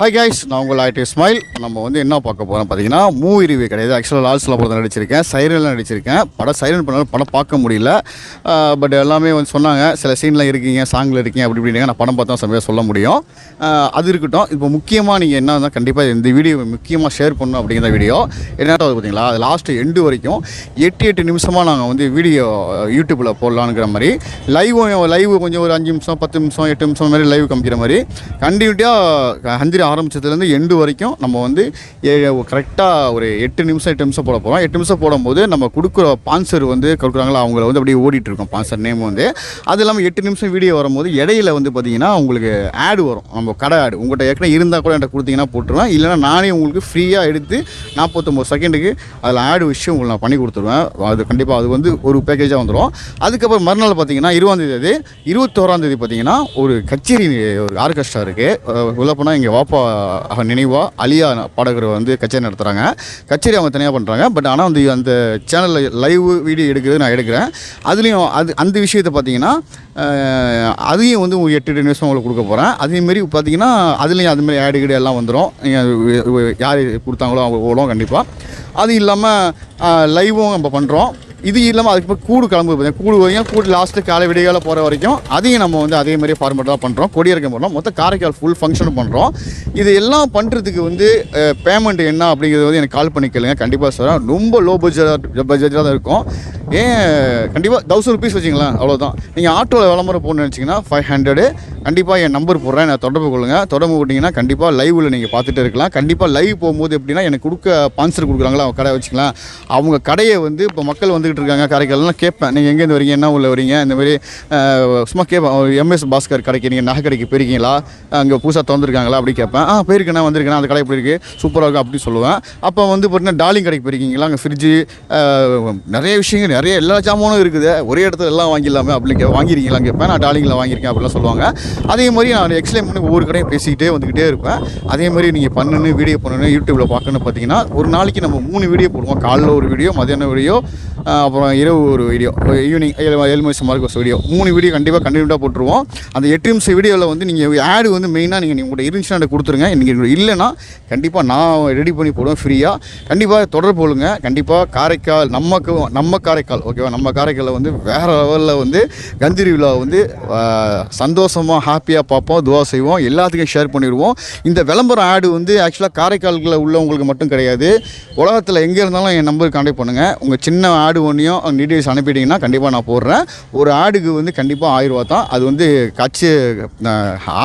Hi guys நான் உங்கள் ஆயிட்டு ஸ்மைல் நம்ம வந்து என்ன பார்க்க போகிறோம் பார்த்தீங்கன்னா மூவி ரிவ்யூ கிடையாது. ஆக்சுவலாக லால்ஸில் சிலப்பூர் நடிச்சிருக்கேன் சைரனில் நடிச்சிருக்கேன். படம் சைரன் பண்ணாலும் படம் பார்க்க முடியல. பட் எல்லாமே வந்து சொன்னாங்க சில சீனில் இருக்கீங்க சாங்கில் இருக்கீங்க அப்படி இப்படின்னு. நான் படம் பார்த்தா சமையல் சொல்ல முடியும். அது இருக்கட்டும். இப்போ முக்கியமாக நீங்கள் என்ன கண்டிப்பாக இந்த வீடியோ முக்கியமாக ஷேர் பண்ணணும் அப்படிங்கிற வீடியோ என்ன பார்த்தீங்களா? அது லாஸ்ட்டு எண்டு வரைக்கும் எட்டு எட்டு நிமிஷமாக நாங்கள் வந்து வீடியோ யூடியூப்பில் போடலான்ங்கிற மாதிரி. லைவ் லைவ் கொஞ்சம் ஒரு அஞ்சு நிமிஷம் பத்து நிமிஷம் எட்டு நிமிஷம் மாதிரி லைவ் காமிக்கிற மாதிரி. கண்டினியூட்டியாக அஞ்சு ஆரம்பிச்சதுலேருந்து எண்டு வரைக்கும் நம்ம வந்து கரெக்டாக ஒரு எட்டு நிமிஷம் எட்டு நிமிஷம் போட போகிறோம் எட்டு நிமிஷம் போடும்போது நம்ம கொடுக்குற பான்சர் வந்து கொடுக்குறாங்களா? அவங்கள வந்து அப்படியே ஓடிட்டு இருக்கோம். பான்சர் நேம் வந்து. அது இல்லாமல் எட்டு நிமிஷம் வீடியோ வரும்போது இடையில வந்து பார்த்தீங்கன்னா உங்களுக்கு ஆடு வரும். நம்ம கடை ஆடு உங்கள்கிட்ட ஏற்கனவே இருந்தால் கூட என்கிட்ட கொடுத்தீங்கன்னா போட்டுருவேன். இல்லைனா நானே உங்களுக்கு ஃப்ரீயாக எடுத்து நாற்பத்தொம்பது செகண்டுக்கு அதில் ஆடு விஷயம் உங்களுக்கு நான் பண்ணி கொடுத்துருவேன். அது கண்டிப்பாக அது வந்து ஒரு பேக்கேஜாக வந்துடும் அதுக்கப்புறம் மறுநாள் பார்த்தீங்கன்னா இருபதாந்தேதி இருபத்தோராந்தேதி பார்த்தீங்கன்னா ஒரு கச்சேரி ஒரு ஆர்கெஸ்ட்ரா இருக்குது உள்ள போனால் இங்கே வாப்பா அவர் நினைவாக அலியா பாடகர் வந்து கச்சேரி நடத்துகிறாங்க கச்சேரி அவங்க தனியாக பண்ணுறாங்க பட் ஆனால் வந்து அந்த சேனலில் லைவ் வீடியோ எடுக்கிறது நான் எடுக்கிறேன். அதுலேயும் அது அந்த விஷயத்தை பார்த்தீங்கன்னா அதையும் வந்து ஒரு எட்டு நிமிஷம் உங்களுக்கு கொடுக்க போகிறேன் அதேமாரி பார்த்தீங்கன்னா அதுலேயும் அதுமாரி ஆடு கீடு எல்லாம் வந்துடும் யார் கொடுத்தாங்களோ அவங்க ஓடும் கண்டிப்பாக அது இல்லாமல் லைவும் நம்ம பண்ணுறோம் இது இல்லாமல் அதுக்கு இப்போ கூடு கிளம்பு பார்த்தீங்கன்னா கூடு வரையும் கூடு லாஸ்ட்டு காலை விடிகால போகிற வரைக்கும் அதையும் நம்ம வந்து அதே மாதிரி ஃபார்மேட்டாக பண்ணுறோம் கொடியிறக்கம் பண்ணுறோம் மொத்தம் காரைக்கால் ஃபுல் ஃபங்க்ஷனும் பண்ணுறோம் இது எல்லாம் பண்ணுறதுக்கு வந்து பேமெண்ட் என்ன அப்படிங்கிறது வந்து எனக்கு கால் பண்ணி கேளுங்க. கண்டிப்பாக சொல்கிறேன் ரொம்ப லோ பட்ஜெட் பட்ஜெட்டாக தான் இருக்கும். ஏன் கண்டிப்பாக தௌசண்ட் ருபீஸ் வச்சிங்களேன் அவ்வளோதான் நீங்கள் ஆட்டோவில் விளம்பரம் போகணும்னு நினச்சிங்கன்னா ஃபைவ் ஹண்ட்ரடு கண்டிப்பாக என் நம்பர் போடுறேன். நான் தொடர்பு கொள்ளுங்கள் தொடர்பு விட்டிங்கன்னா கண்டிப்பாக லைவில் நீங்கள் பார்த்துட்டு இருக்கலாம். கண்டிப்பாக லைவ் போகும்போது எப்படின்னா எனக்கு கொடுக்க ஸ்பான்சர் கொடுக்குறாங்களா அவங்க கடை வச்சுக்கலாம் அவங்க கடையை வந்து இப்போ மக்கள் வந்து வந்துகிட்டு இருக்காங்க. காரைக்கால்லாம் கேட்பேன். நீங்கள் எங்கேருந்து வரீங்க? என்ன உள்ள வரீங்க? இந்த மாதிரி சும்மா கேட்பேன். எம்எஸ் பாஸ்கர் கடைக்கு நீங்கள் நகை கடைக்கு போயிருக்கீங்களா? அங்கே புதுசாக திறந்துருக்காங்களா? அப்படி கேட்பேன். ஆ போயிருக்கேன் வந்திருக்கேன். அந்த கடை எப்படி இருக்குது சூப்பராக இருக்கும் அப்படி சொல்லுவேன். அப்போ வந்து பார்த்தீங்கன்னா டார்லிங் கடைக்கு போயிருக்கீங்களா? அங்கே ஃப்ரிட்ஜு நிறைய விஷயங்கள் நிறைய எல்லா ஜாமானும் இருக்குது. ஒரே இடத்துல எல்லாம் வாங்கிடலாமே அப்படின்னு கே வாங்கிருக்கீங்களா கேட்பேன். நான் டார்லிங்கில் வாங்கியிருக்கேன் அப்படிலாம் சொல்லுவாங்க. அதே மாதிரி நான் எக்ஸ்பிளைன் பண்ணி ஒவ்வொரு கடையும் பேசிக்கிட்டே வந்துக்கிட்டே இருப்பேன். அதே மாதிரி நீங்கள் பண்ணணும் வீடியோ பண்ணணும் யூடியூப்பில் பார்க்கணும் பார்த்தீங்கன்னா ஒரு நாளைக்கு நம்ம மூணு வீடியோ போடுவோம். காலைல ஒரு வீடியோ மதியானம் வீடியோ. அப்புறம் இரவு ஒரு வீடியோ ஈவினிங் ஏழு ஏழு மணி சுமாருக்கு ஒரு வீடியோ மூணு வீடியோ கண்டிப்பாக கண்டினியூட்டாக போட்டுருவோம். அந்த எட்டு நிமிஷம் வீடியோவில் வந்து நீங்கள் ஆடு வந்து மெயினாக நீங்கள் உங்கள்கிட்ட இருந்துச்சுன்னா கொடுத்துருங்க. நீங்கள் இல்லைன்னா கண்டிப்பாக நான் ரெடி பண்ணி போடுவேன் ஃப்ரீயாக கண்டிப்பாக தொடர்பு கொள்ளுங்க. கண்டிப்பாக காரைக்கால் நமக்கு நம்ம காரைக்கால் ஓகேவா நம்ம காரைக்காலில் வந்து வேறு லெவலில் வந்து கந்திரி விழா வந்து சந்தோஷமாக ஹாப்பியாக பார்ப்போம் துவா செய்வோம். எல்லாத்துக்கும் ஷேர் பண்ணிடுவோம். இந்த விளம்பரம் ஆடு வந்து ஆக்சுவலாக காரைக்கால்களில் உள்ளவங்களுக்கு மட்டும் கிடையாது. உலகத்தில் எங்கே இருந்தாலும் என் நம்பருக்கு கான்டாக்ட் பண்ணுங்கள் உங்கள் சின்ன ஆடு ஒன்றையும் டீட்டெயில்ஸ் அனுப்பிட்டீங்கன்னா கண்டிப்பாக நான் போடுறேன். ஒரு ஆடுக்கு வந்து கண்டிப்பாக ஆயிரரூவா தான். அது வந்து கட்சி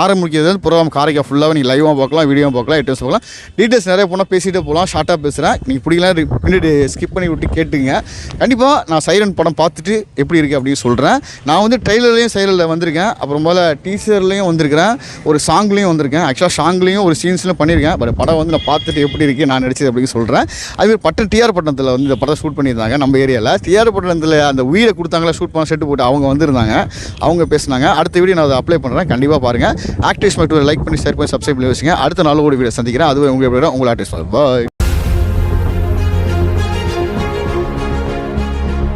ஆரம்பிக்கிறது வந்து ப்ரோக்ராம் காரைக்கால் ஃபுல்லாக நீங்கள் லைவாக பார்க்கலாம் வீடியோவும் பார்க்கலாம் எட்டு பார்க்கலாம். டீட்டெயில்ஸ் நிறைய போனால் பேசிகிட்டே போகலாம் ஷார்ட்டாக பேசுகிறேன் நீங்கள் பிடிக்கலாம் பின்னாடி ஸ்கிப் பண்ணி விட்டு கேட்டுங்க. கண்டிப்பாக நான் சைரன் படம் பார்த்துட்டு எப்படி இருக்குது அப்படின்னு சொல்கிறேன் நான் வந்து ட்ரெய்லர்லேயும் சைரனில் வந்திருக்கேன். அப்புறம் போல் டீசர்லேயும் வந்திருக்கிறேன். ஒரு சாங்லேயும் வந்திருக்கேன். ஆக்சுவலாக சாங்லேயும் ஒரு சீன்ஸ்லையும் பண்ணியிருக்கேன். பட் படம் வந்து நான் பார்த்துட்டு எப்படி இருக்குது நான் நடிச்சது அப்படின்னு சொல்கிறேன் அதுமாதிரி பட்டம் டிஆர் பட்டணத்தில் வந்து இந்த படம் ஷூட் பண்ணியிருந்தாங்க நம்ம ஏரியாவில் டிஆர் அந்த உயிரை கொடுத்தாங்களா ஷூட் பண்ண செட்டு போட்டு அவங்க வந்திருந்தாங்க. அவங்க பேசினாங்க. அடுத்த வீடியோ நான் அதை அப்ளை பண்ணுறேன் கண்டிப்பாக பாருங்கள் ஆக்டிவிஸ் மட்டும் லைக் பண்ணி ஷேர் பண்ணி சப்ஸ்கிரைப் பண்ணி வச்சுங்க. அடுத்த நாளோட வீடியோ சந்திக்கிறேன். அதுவே உங்கள் உங்களை ஆக்டிவிஸ் பாய்